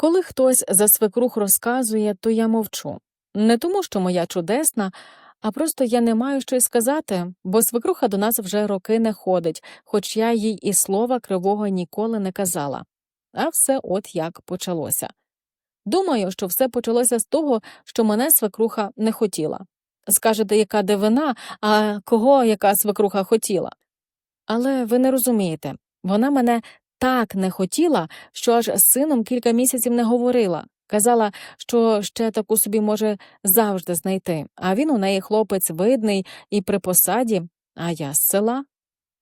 Коли хтось за свекрух розказує, то я мовчу. Не тому, що моя чудесна, а просто я не маю що й сказати, бо свекруха до нас вже роки не ходить, хоч я їй і слова кривого ніколи не казала. А все от як почалося. Думаю, що все почалося з того, що мене свекруха не хотіла. Скажете, яка дивина, а кого яка свекруха хотіла? Але ви не розумієте, вона мене так не хотіла, що аж з сином кілька місяців не говорила. Казала, що ще таку собі може завжди знайти, а він у неї хлопець видний і при посаді, а я з села.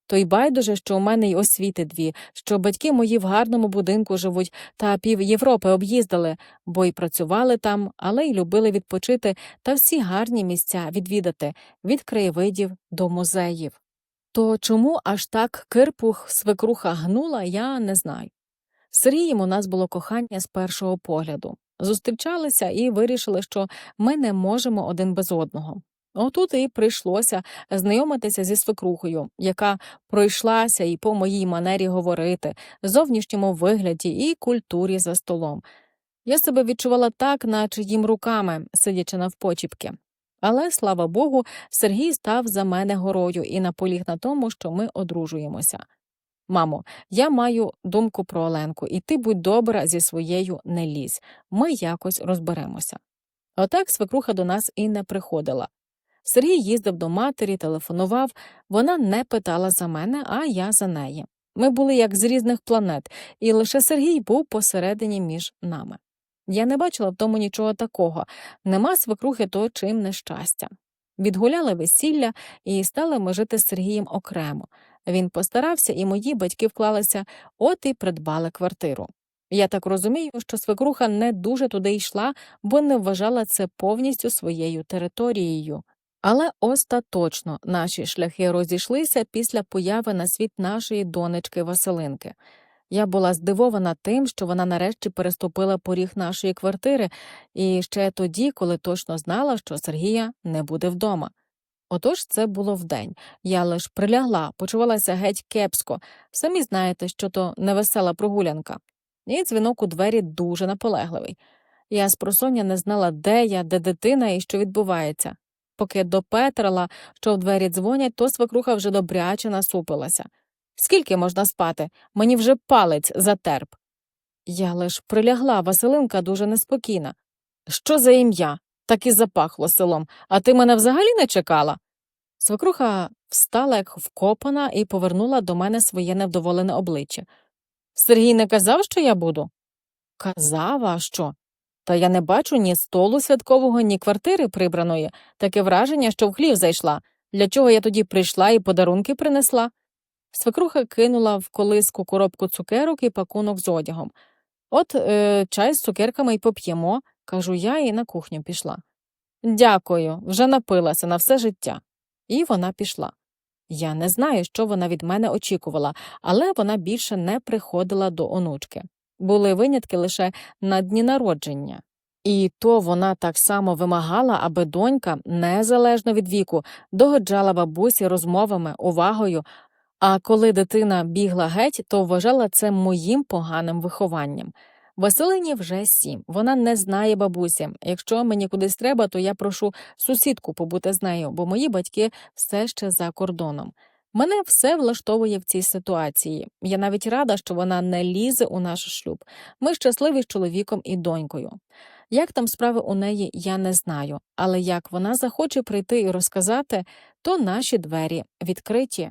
То й байдуже, що у мене й освіти дві, що батьки мої в гарному будинку живуть та пів Європи об'їздили, бо й працювали там, але й любили відпочити та всі гарні місця відвідати від краєвидів до музеїв. То чому аж так кирпух свекруха гнула, я не знаю. З Сергієм у нас було кохання з першого погляду. Зустрічалися і вирішили, що ми не можемо один без одного. Отут і прийшлося знайомитися зі свекрухою, яка пройшлася і по моїй манері говорити, зовнішньому вигляді і культурі за столом. Я себе відчувала так, наче їм руками, сидячи навпочіпки. Але, слава Богу, Сергій став за мене горою і наполіг на тому, що ми одружуємося. Мамо, я маю думку про Оленку, і ти будь добра зі своєю не лізь. Ми якось розберемося. Отак свекруха до нас і не приходила. Сергій їздив до матері, телефонував, вона не питала за мене, а я за неї. Ми були як з різних планет, і лише Сергій був посередині між нами. Я не бачила в тому нічого такого нема свекрухи, то чим нещастя. Відгуляли весілля і стали ми жити з Сергієм окремо. Він постарався, і мої батьки вклалися, от і придбали квартиру. Я так розумію, що свекруха не дуже туди йшла, бо не вважала це повністю своєю територією. Але остаточно наші шляхи розійшлися після появи на світ нашої донечки Василинки. Я була здивована тим, що вона нарешті переступила поріг нашої квартири, і ще тоді, коли точно знала, що Сергія не буде вдома. Отож це було вдень. Я лиш прилягла, почувалася геть кепсько. Самі знаєте, що то невесела прогулянка. І дзвінок у двері дуже наполегливий. Я спросоння не знала, де я, де дитина і що відбувається. Поки допетрила, що в двері дзвонять, то свекруха вже добряче насупилася. Скільки можна спати? Мені вже палець затерп. Я лиш прилягла, Василинка дуже неспокійна. Що за ім'я? Так і запахло селом, а ти мене взагалі не чекала? Свекруха встала, як вкопана, і повернула до мене своє невдоволене обличчя. Сергій не казав, що я буду? Казав, а що? Та я не бачу ні столу святкового, ні квартири прибраної. Таке враження, що в хлів зайшла. Для чого я тоді прийшла і подарунки принесла? Свекруха кинула в колиску коробку цукерок і пакунок з одягом. От е, чай з цукерками й поп'ємо, кажу я і на кухню пішла. Дякую, вже напилася на все життя. І вона пішла. Я не знаю, що вона від мене очікувала, але вона більше не приходила до онучки. Були винятки лише на дні народження. І то вона так само вимагала, аби донька, незалежно від віку, догоджала бабусі розмовами, увагою, а коли дитина бігла геть, то вважала це моїм поганим вихованням. Василині вже сім. Вона не знає бабусі. Якщо мені кудись треба, то я прошу сусідку побути з нею, бо мої батьки все ще за кордоном. Мене все влаштовує в цій ситуації. Я навіть рада, що вона не лізе у наш шлюб. Ми щасливі з чоловіком і донькою. Як там справи у неї, я не знаю, але як вона захоче прийти і розказати, то наші двері відкриті.